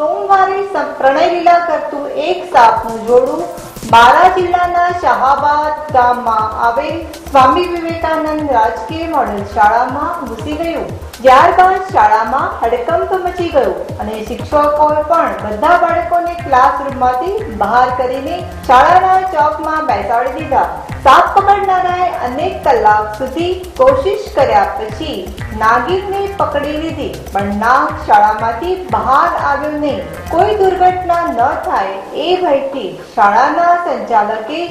સોમવારે પ્રણય લીલા કરતું એક સાપનું જોડું બારા જિલ્લાના શાહાબાદ ગામમાં આવેલ સ્વામી વિવેકાનંદ રાજકીય મોડલ શાળામાં ઘૂસી ગયું. ત્યારબાદ શાળામાં હડકંપ મચી ગયો અને શિક્ષકોએ પણ બધા બાળકોને ક્લાસરૂમમાંથી બહાર કરીને શાળાના ચોકમાં બેસાડી દીધા. સાપ પકડનારાએ અનેક કલાક સુધી કોશિશ કર્યા પછી નાગિનને પકડી લીધી, પણ નાગ શાળામાંથી બહાર આવ્યો નહીં. કોઈ દુર્ઘટના ન થાય એ ભયથી શાળાના સંચાલકે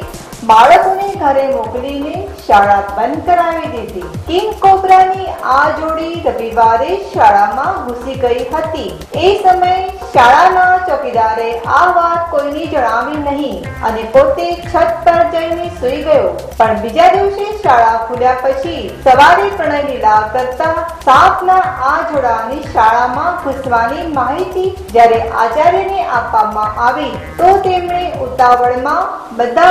બાળકોને ઘરે મોકલીને શાળા બંધ કરાવી દીધી. કિંગ કોબ્રાની આ જોડી રવિવારે શાળામાં ઘૂસી ગઈ હતી. એ સમયે શાળાના ચોકીદારે આ વાત કોઈને જણાવી નહીં અને પોતે છત પર જઈને સૂઈ ગયો. પણ બીજા દિવસે શાળા ખુલ્યા પછી સવારે પ્રણય લીલા કરતા સાપના આ જોડાની શાળામાં ઘૂસવાની માહિતી જ્યારે આચાર્યને આપવામાં આવી, તો તેમણે ઉતાવળમાં બધા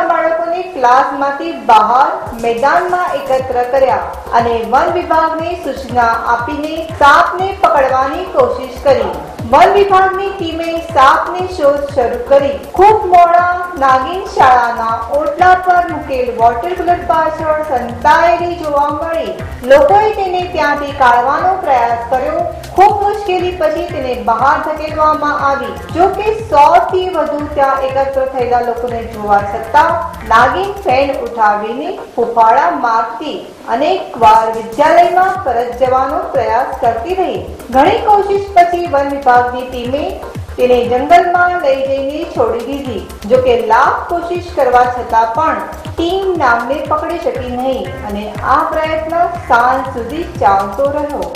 બાળકોને ક્લાસમાંથી બહાર મેદાનમાં એકત્ર કર્યા અને વન વિભાગને સૂચના આપીને સાપને પકડવાની કોશિશ કરી. વન વિભાગની ટીમે સાપની શોધ શરૂ કરી. ખૂબ મોડા નાગિન શાળાના ઓટલા પર મૂકેલ વોટર કુલર પાછળ સંતાયેલી જોવા મળી. લોકોએ તેને ત્યાંથી કાઢવાનો પ્રયાસ કર્યો. ખૂબ મુશ્કેલી પછી તેને બહાર ધકેલવામાં આવી. જો કે સો થી વધુ ત્યાં એકત્ર થયેલા લોકોને જોવા છતાં, નાગિન ફેન ઉઠાવીને ફૂફાળા મારતી અનેક વાર વિદ્યાલયમાં પરત જવાનો પ્રયાસ કરતી રહી. ઘણી કોશિશ પછી વન વિભાગની ટીમે તેને જંગલમાં લઈ જઈને છોડી દીધી. જો કે લાખ કોશિશ કરવા છતાં પણ ટીમ નામને પકડી શકી નહીં અને આ પ્રયત્ન સાંજ સુધી ચાલતો રહ્યો.